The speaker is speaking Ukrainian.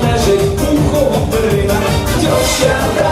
лежить пухова перина, тьоща